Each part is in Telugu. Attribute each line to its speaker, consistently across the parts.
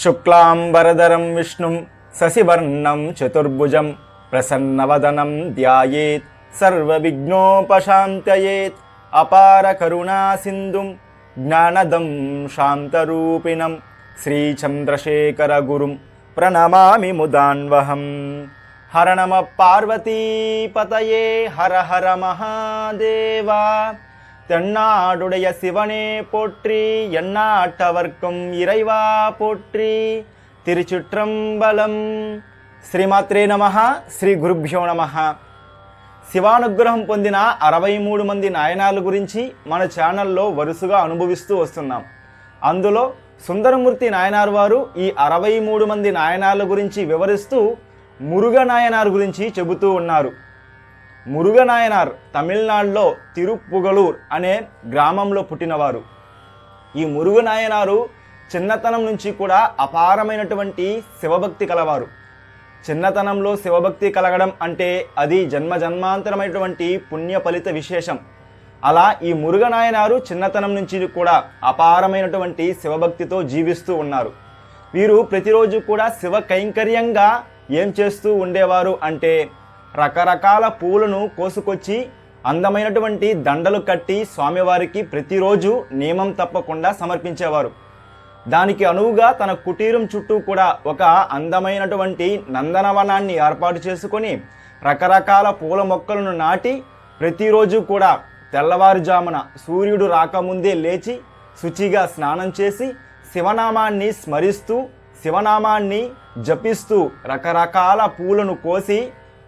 Speaker 1: शुक्लाम्बरदरं विष्णुं शशिवर्णं चतुर्भुजं प्रसन्नवदनं ध्यायेत् सर्वविघ्नोपशान्त्ययेत् अपारकरुणासिन्धुं ज्ञानदं शान्तरूपिणं श्रीचन्द्रशेखरगुरुं प्रणमामि मुदान्वहम्। हर नमः पार्वतीपतये हर हर महादेवा। தென்னாடுடைய சிவனே போற்றி எண்ணாட்டவர்க்கும் இறைவா போற்றி తిరుచుట్రంబలం శ్రీమాత్రే నమ శ్రీ గురుభ్యో నమ శివానుగ్రహం పొందిన అరవై మూడు మంది నాయనాల గురించి మన ఛానల్లో వరుసగా అనుభవిస్తూ వస్తున్నాం అందులో సుందరమూర్తి నాయనార్ వారు ఈ అరవై మూడు మంది నాయనాల గురించి వివరిస్తూ మురుగ నాయనార్ గురించి చెబుతూ ఉన్నారు మురుగనాయనార్ తమిళనాడులో తిరుపుగలూర్ అనే గ్రామంలో పుట్టినవారు. ఈ మురుగనాయనారు చిన్నతనం నుంచి కూడా అపారమైనటువంటి శివభక్తి కలవారు. చిన్నతనంలో శివభక్తి కలగడం అంటే అది జన్మ జన్మాంతరమైనటువంటి పుణ్య ఫలిత విశేషం. అలా ఈ మురుగనాయనారు చిన్నతనం నుంచి కూడా అపారమైనటువంటి శివభక్తితో జీవిస్తూ ఉన్నారు. వీరు ప్రతిరోజు కూడా శివ కైంకర్యంగా ఏం చేస్తూ ఉండేవారు అంటే రకరకాల పూలను కోసుకొచ్చి అందమైనటువంటి దండలు కట్టి స్వామివారికి ప్రతిరోజు నియమం తప్పకుండా సమర్పించేవారు. దానికి అనువుగా తన కుటీరం చుట్టూ కూడా ఒక అందమైనటువంటి నందనవనాన్ని ఏర్పాటు చేసుకొని రకరకాల పూల మొక్కలను నాటి ప్రతిరోజు కూడా తెల్లవారుజామున సూర్యుడు రాకముందే లేచి శుచిగా స్నానం చేసి శివనామాన్ని స్మరిస్తూ శివనామాన్ని జపిస్తూ రకరకాల పూలను కోసి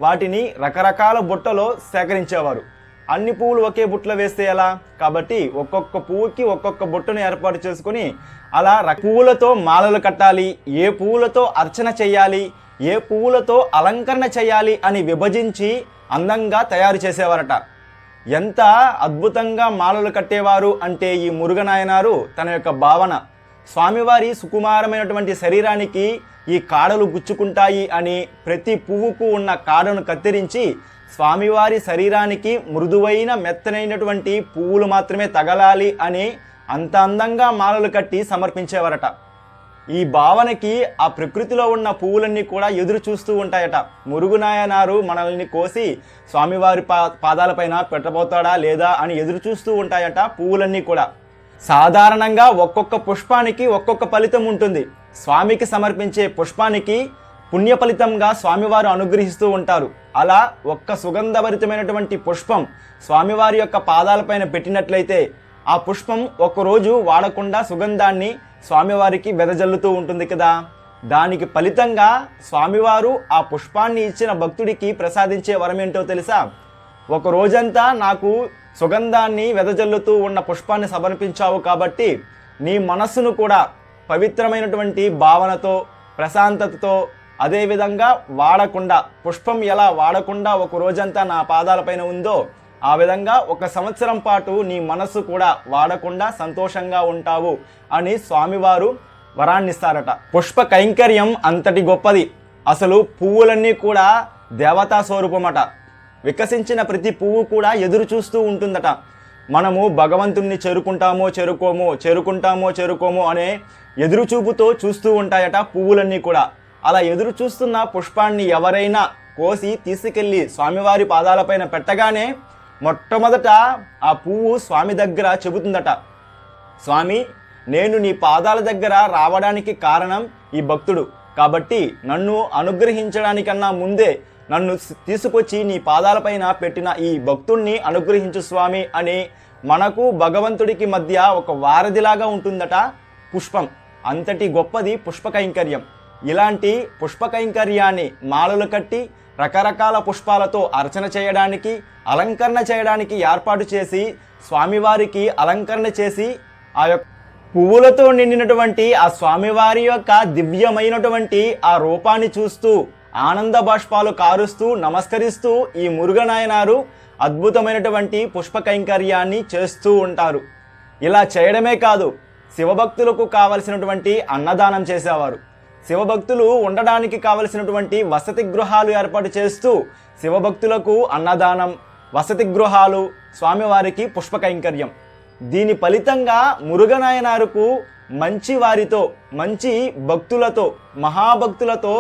Speaker 1: వాటిని రకరకాల బుట్టలో సేకరించేవారు. అన్ని పువ్వులు ఒకే బుట్టలో వేస్తే ఎలా? కాబట్టి ఒక్కొక్క పువ్వుకి ఒక్కొక్క బుట్టను ఏర్పాటు చేసుకొని అలా పువ్వులతో మాలలు కట్టాలి ఏ పువ్వులతో అర్చన చేయాలి ఏ పువ్వులతో అలంకరణ చేయాలి అని విభజించి అందంగా తయారు చేసేవారట. ఎంత అద్భుతంగా మాలలు కట్టేవారు అంటే ఈ మురుగనాయనారు తన యొక్క భావన. స్వామివారి సుకుమారమైనటువంటి శరీరానికి ఈ కాడలు గుచ్చుకుంటాయి అని ప్రతి పువ్వుకు ఉన్న కాడను కత్తిరించి స్వామివారి శరీరానికి మృదువైన మెత్తనైనటువంటి పువ్వులు మాత్రమే తగలాలి అని అంత అందంగా మాలలు కట్టి సమర్పించేవారట. ఈ భావనకి ఆ ప్రకృతిలో ఉన్న పువ్వులన్నీ కూడా ఎదురు చూస్తూ ఉంటాయట. మురుగునాయనారు మనల్ని కోసి స్వామివారి పా పాదాలపైన పెట్టబోతాడా లేదా అని ఎదురు చూస్తూ ఉంటాయట పువ్వులన్నీ కూడా. సాధారణంగా ఒక్కొక్క పుష్పానికి ఒక్కొక్క ఫలితం ఉంటుంది. స్వామికి సమర్పించే పుష్పానికి పుణ్య ఫలితంగా స్వామివారు అనుగ్రహిస్తూ ఉంటారు. అలా ఒక్క సుగంధభరితమైనటువంటి పుష్పం స్వామివారి యొక్క పాదాలపైన పెట్టినట్లయితే ఆ పుష్పం ఒక్కరోజు వాడకుండా సుగంధాన్ని స్వామివారికి వెదజల్లుతూ ఉంటుంది కదా. దానికి ఫలితంగా స్వామివారు ఆ పుష్పాన్ని ఇచ్చిన భక్తుడికి ప్రసాదించే వరం ఏంటో తెలుసా? ఒక రోజంతా నాకు సుగంధాన్ని వెదజల్లుతూ ఉన్న పుష్పాన్ని సమర్పించావు కాబట్టి నీ మనస్సును కూడా పవిత్రమైనటువంటి భావనతో ప్రశాంతతతో అదేవిధంగా వాడకుండా పుష్పం ఎలా వాడకుండా ఒక రోజంతా నా పాదాలపైన ఉందో ఆ విధంగా ఒక సంవత్సరం పాటు నీ మనస్సు కూడా వాడకుండా సంతోషంగా ఉంటావు అని స్వామివారు వరాన్నిస్తారట. పుష్ప కైంకర్యం అంతటి గొప్పది. అసలు పువ్వులన్నీ కూడా దేవతా స్వరూపమట. వికసించిన ప్రతి పువ్వు కూడా ఎదురు చూస్తూ ఉంటుందట. మనము భగవంతుణ్ణి చేరుకుంటామో చేరుకోమో చేరుకుంటామో చేరుకోమో అనే ఎదురుచూపుతో చూస్తూ ఉంటాయట పువ్వులన్నీ కూడా. అలా ఎదురు చూస్తున్న పుష్పాన్ని ఎవరైనా కోసి తీసుకెళ్ళి స్వామివారి పాదాలపైన పెట్టగానే మొట్టమొదట ఆ పువ్వు స్వామి దగ్గర చెబుతుందట. స్వామి నేను నీ పాదాల దగ్గర రావడానికి కారణం ఈ భక్తుడు. కాబట్టి నన్ను అనుగ్రహించడానికన్నా ముందే నన్ను తీసుకొచ్చి నీ పాదాలపైన పెట్టిన ఈ భక్తుణ్ణి అనుగ్రహించు స్వామి అని మనకు భగవంతుడికి మధ్య ఒక వారధిలాగా ఉంటుందట పుష్పం. అంతటి గొప్పది పుష్ప కైంకర్యం ఇలాంటి పుష్ప కైంకర్యాన్ని మాలలు కట్టి రకరకాల పుష్పాలతో అర్చన చేయడానికి అలంకరణ చేయడానికి ఏర్పాటు చేసి స్వామివారికి అలంకరణ చేసి ఆ యొక్క పువ్వులతో నిండినటువంటి ఆ స్వామివారి యొక్క దివ్యమైనటువంటి ఆ రూపాన్ని చూస్తూ ఆనంద బాష్పాలు కారుస్తూ నమస్కరిస్తూ ఈ మురుగనాయనారు అద్భుతమైనటువంటి పుష్ప కైంకర్యాన్ని చేస్తూ ఉంటారు. ఇలా చేయడమే కాదు శివభక్తులకు కావలసినటువంటి అన్నదానం చేసేవారు. శివభక్తులు ఉండడానికి కావలసినటువంటి వసతి గృహాలు ఏర్పాటు చేస్తూ శివభక్తులకు అన్నదానం వసతి గృహాలు స్వామివారికి పుష్ప కైంకర్యం. దీని ఫలితంగా మురుగనాయనారుకు మంచి వారితో మంచి భక్తులతో మహాభక్తులతో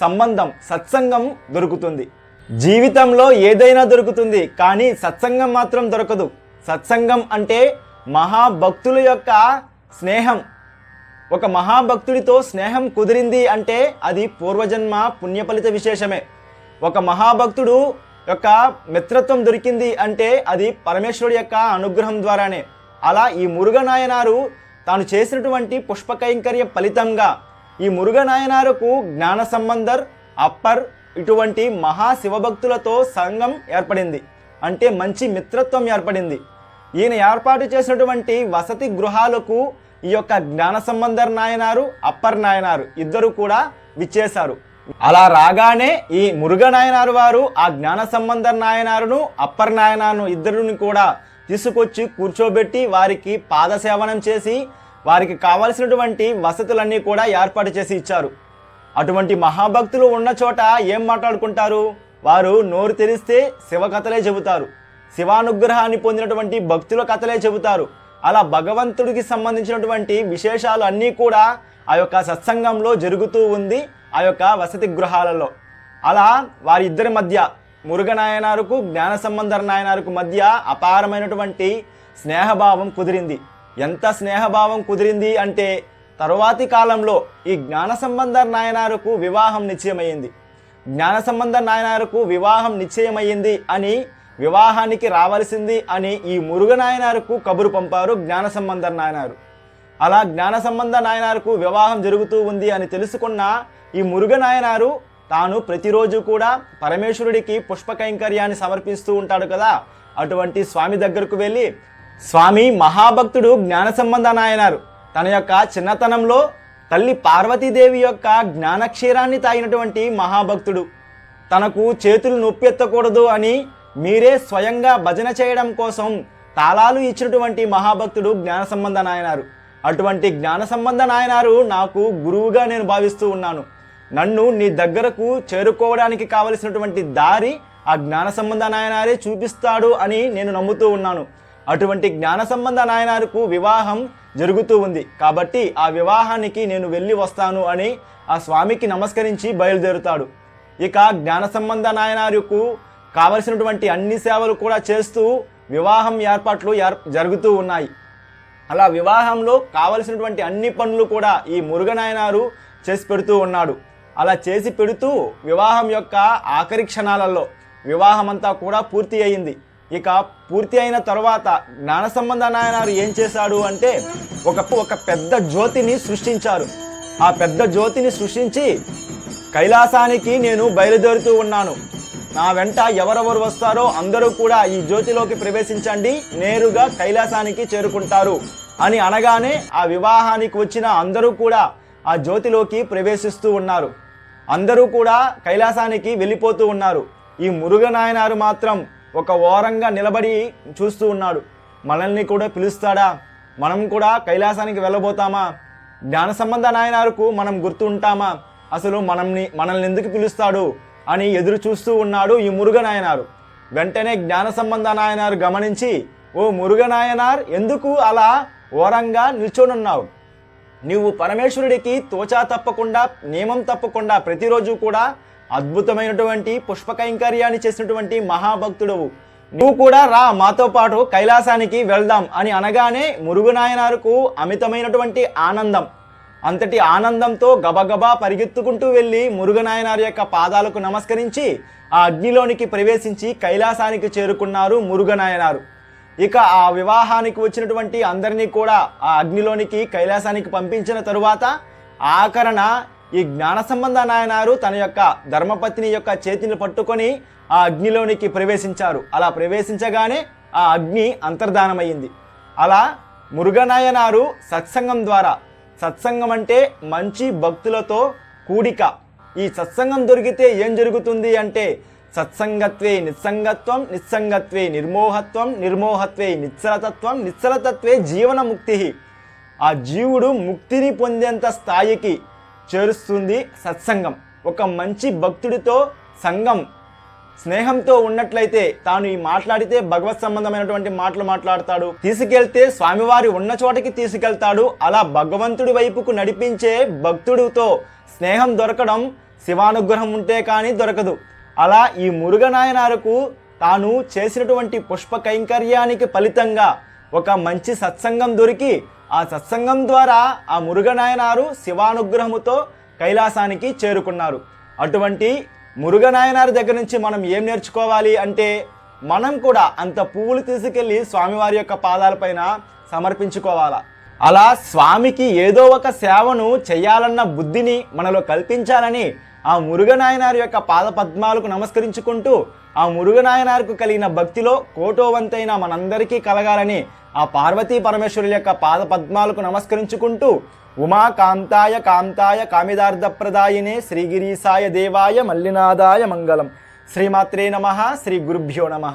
Speaker 1: సంబంధం సత్సంగం దొరుకుతుంది. జీవితంలో ఏదైనా దొరుకుతుంది కానీ సత్సంగం మాత్రం దొరకదు. సత్సంగం అంటే మహాభక్తుల యొక్క స్నేహం. ఒక మహాభక్తుడితో స్నేహం కుదిరింది అంటే అది పూర్వజన్మ పుణ్యఫలిత విశేషమే. ఒక మహాభక్తుడు యొక్క మిత్రత్వం దొరికింది అంటే అది పరమేశ్వరుడి యొక్క అనుగ్రహం ద్వారానే. అలా ఈ మురుగనాయనారు తాను చేసినటువంటి పుష్పకైంకర్య ఫలితంగా ఈ మురుగనాయనారుకు జ్ఞాన సంబంధర్ అప్పర్ ఇటువంటి మహా శివభక్తులతో సంఘం ఏర్పడింది. అంటే మంచి మిత్రత్వం ఏర్పడింది. ఈయన ఏర్పాటు చేసినటువంటి వసతి గృహాలకు ఈ యొక్క జ్ఞాన సంబంధర్ నాయనారు అప్పర్ నాయనారు ఇద్దరు కూడా విచ్చేశారు. అలా రాగానే ఈ మురుగ నాయనారు వారు ఆ జ్ఞాన సంబంధర్ నాయనారును అప్పర్ నాయనారును ఇద్దరిని కూడా తీసుకొచ్చి కూర్చోబెట్టి వారికి పాదసేవనం చేసి వారికి కావలసినటువంటి వసతులన్నీ కూడా ఏర్పాటు చేసి ఇచ్చారు. అటువంటి మహాభక్తులు ఉన్న చోట ఏం మాట్లాడుకుంటారు? వారు నోరు తెరిస్తే శివ కథలే చెబుతారు. శివానుగ్రహాన్ని పొందినటువంటి భక్తుల కథలే చెబుతారు. అలా భగవంతుడికి సంబంధించినటువంటి విశేషాలు అన్నీ కూడా ఆ యొక్క సత్సంగంలో జరుగుతూ ఉంది ఆ యొక్క వసతి గృహాలలో. అలా వారిద్దరి మధ్య మురుగనాయనారుకు జ్ఞాన సంబంధర నాయనారుకు మధ్య అపారమైనటువంటి స్నేహభావం కుదిరింది. ఎంత స్నేహభావం కుదిరింది అంటే తరువాతి కాలంలో ఈ జ్ఞాన సంబంధ నాయనారుకు వివాహం నిశ్చయమైంది. జ్ఞాన సంబంధ నాయనారుకు వివాహం నిశ్చయమైంది అని వివాహానికి రావలసింది అని ఈ మురుగనాయనారుకు కబురు పంపారు జ్ఞాన సంబంధర్ నాయనారు. అలా జ్ఞాన సంబంధ నాయనారుకు వివాహం జరుగుతూ ఉంది అని తెలుసుకున్న ఈ మురుగ నాయనారు తాను ప్రతిరోజు కూడా పరమేశ్వరుడికి పుష్ప కైంకర్యాన్ని సమర్పిస్తూ ఉంటాడు కదా. అటువంటి స్వామి దగ్గరకు వెళ్ళి స్వామి మహాభక్తుడు జ్ఞాన సంబంధ నాయనారు. తన యొక్క చిన్నతనంలో తల్లి పార్వతీదేవి యొక్క జ్ఞానక్షీరాన్ని తాగినటువంటి మహాభక్తుడు. తనకు చేతులు నొప్పెత్తకూడదు అని మీరే స్వయంగా భజన చేయడం కోసం తాళాలు ఇచ్చినటువంటి మహాభక్తుడు జ్ఞాన సంబంధ నాయనారు. అటువంటి జ్ఞాన సంబంధ నాయనారు నాకు గురువుగా నేను భావిస్తూ ఉన్నాను. నన్ను నీ దగ్గరకు చేరుకోవడానికి కావలసినటువంటి దారి ఆ జ్ఞాన సంబంధ నాయనారే చూపిస్తాడు అని నేను నమ్ముతూ ఉన్నాను. అటువంటి జ్ఞాన సంబంధ నాయనారుకు వివాహం జరుగుతూ ఉంది. కాబట్టి ఆ వివాహానికి నేను వెళ్ళి వస్తాను అని ఆ స్వామికి నమస్కరించి బయలుదేరుతాడు. ఇక జ్ఞాన సంబంధ నాయనారుకు కావలసినటువంటి అన్ని సేవలు కూడా చేస్తూ వివాహం ఏర్పాట్లు ఏర్ జరుగుతూ ఉన్నాయి. అలా వివాహంలో కావలసినటువంటి అన్ని పనులు కూడా ఈ మురుగనాయనారు చేసి పెడుతూ ఉన్నాడు. అలా చేసి పెడుతూ వివాహం యొక్క ఆఖరి క్షణాలలో వివాహమంతా కూడా పూర్తి అయింది. ఇక పూర్తి అయిన తర్వాత జ్ఞాన సంబంధ నాయనారు ఏం చేశాడు అంటే ఒక ఒక పెద్ద జ్యోతిని సృష్టించారు. ఆ పెద్ద జ్యోతిని సృష్టించి కైలాసానికి నేను బయలుదేరుతూ ఉన్నాను. నా వెంట ఎవరెవరు వస్తారో అందరూ కూడా ఈ జ్యోతిలోకి ప్రవేశించండి నేరుగా కైలాసానికి చేరుకుంటారు అని అనగానే ఆ వివాహానికి వచ్చిన అందరూ కూడా ఆ జ్యోతిలోకి ప్రవేశిస్తూ ఉన్నారు. అందరూ కూడా కైలాసానికి వెళ్ళిపోతూ ఉన్నారు. ఈ మురుగనాయనారు మాత్రం ఒక ఓరంగా నిలబడి చూస్తూ ఉన్నాడు. మనల్ని కూడా పిలుస్తాడా? మనం కూడా కైలాసానికి వెళ్ళబోతామా? జ్ఞాన సంబంధ నాయనారుకు మనం గుర్తు ఉంటామా అసలు మనల్ని మనల్ని ఎందుకు పిలుస్తాడు? అని ఎదురు చూస్తూ ఉన్నాడు ఈ మురుగనాయనారు వెంటనే జ్ఞాన సంబంధ నాయనారు గమనించి ఓ మురుగనాయనార్ ఎందుకు అలా ఓరంగా నిల్చోనున్నావు? నీవు పరమేశ్వరుడికి తోచా తప్పకుండా నియమం తప్పకుండా ప్రతిరోజు కూడా అద్భుతమైనటువంటి పుష్ప కైంకర్యాన్ని చేసినటువంటి మహాభక్తుడవు. నువ్వు కూడా రా మాతో పాటు కైలాసానికి వెళ్దాం అని అనగానే మురుగునాయనారుకు అమితమైనటువంటి ఆనందం. అంతటి ఆనందంతో గబగబా పరిగెత్తుకుంటూ వెళ్ళి మురుగనాయనారి యొక్క పాదాలకు నమస్కరించి ఆ అగ్నిలోనికి ప్రవేశించి కైలాసానికి చేరుకున్నారు మురుగనాయనారు. ఇక ఆ వివాహానికి వచ్చినటువంటి అందరినీ కూడా ఆ అగ్నిలోనికి కైలాసానికి పంపించిన తరువాత ఆకరణ ఈ జ్ఞాన సంబంధ నాయనారు తన యొక్క ధర్మపత్ని యొక్క చేతిని పట్టుకొని ఆ అగ్నిలోనికి ప్రవేశించారు. అలా ప్రవేశించగానే ఆ అగ్ని అంతర్ధానమైంది అలా మురుగనాయనారు సత్సంగం ద్వారా సత్సంగం అంటే మంచి భక్తులతో కూడిక. ఈ సత్సంగం దొరికితే ఏం జరుగుతుంది అంటే సత్సంగత్వే నిస్సంగత్వం నిస్సంగత్వే నిర్మోహత్వం నిర్మోహత్వే నిశ్చలతత్వం నిశ్చలతత్వే జీవన ముక్తి ఆ జీవుడు ముక్తిని పొందేంత స్థాయికి చేరుస్తుంది సత్సంగం. ఒక మంచి భక్తుడితో సంఘం స్నేహంతో ఉన్నట్లయితే తాను ఈ మాట్లాడితే భగవత్ సంబంధమైనటువంటి మాటలు మాట్లాడతాడు. తీసుకెళ్తే స్వామివారి ఉన్న చోటకి తీసుకెళ్తాడు. అలా భగవంతుడి వైపుకు నడిపించే భక్తుడితో స్నేహం దొరకడం శివానుగ్రహం ఉంటే కానీ దొరకదు. అలా ఈ మురుగనాయనారకు తాను చేసినటువంటి పుష్ప కైంకర్యానికి ఫలితంగా ఒక మంచి సత్సంగం దొరికి ఆ సత్సంగం ద్వారా ఆ మురుగనాయనారు శివానుగ్రహముతో కైలాసానికి చేరుకున్నారు. అటువంటి మురుగనాయనారి దగ్గర నుంచి మనం ఏం నేర్చుకోవాలి అంటే మనం కూడా అంత పువ్వులు తీసుకెళ్ళి స్వామివారి యొక్క పాదాలపైన సమర్పించుకోవాలా. అలా స్వామికి ఏదో ఒక సేవను చేయాలన్న బుద్ధిని మనలో కల్పించాలని ఆ మురుగనాయనారి యొక్క పాద పద్మాలకు నమస్కరించుకుంటూ ఆ మురుగనాయనారికి కలిగిన భక్తిలో కోటోవంతైన మనందరికీ కలగాలని ఆ పార్వతీ పరమేశ్వరుల యొక్క పాద పద్మాలకు నమస్కరించుకుంటూ ఉమా కాంతాయ కాంతాయ కామిదార్థప్రదాయినే శ్రీగిరీసాయ దేవాయ మల్లినాదాయ మంగళం. శ్రీమాత్రే నమ శ్రీ గురుభ్యో నమ.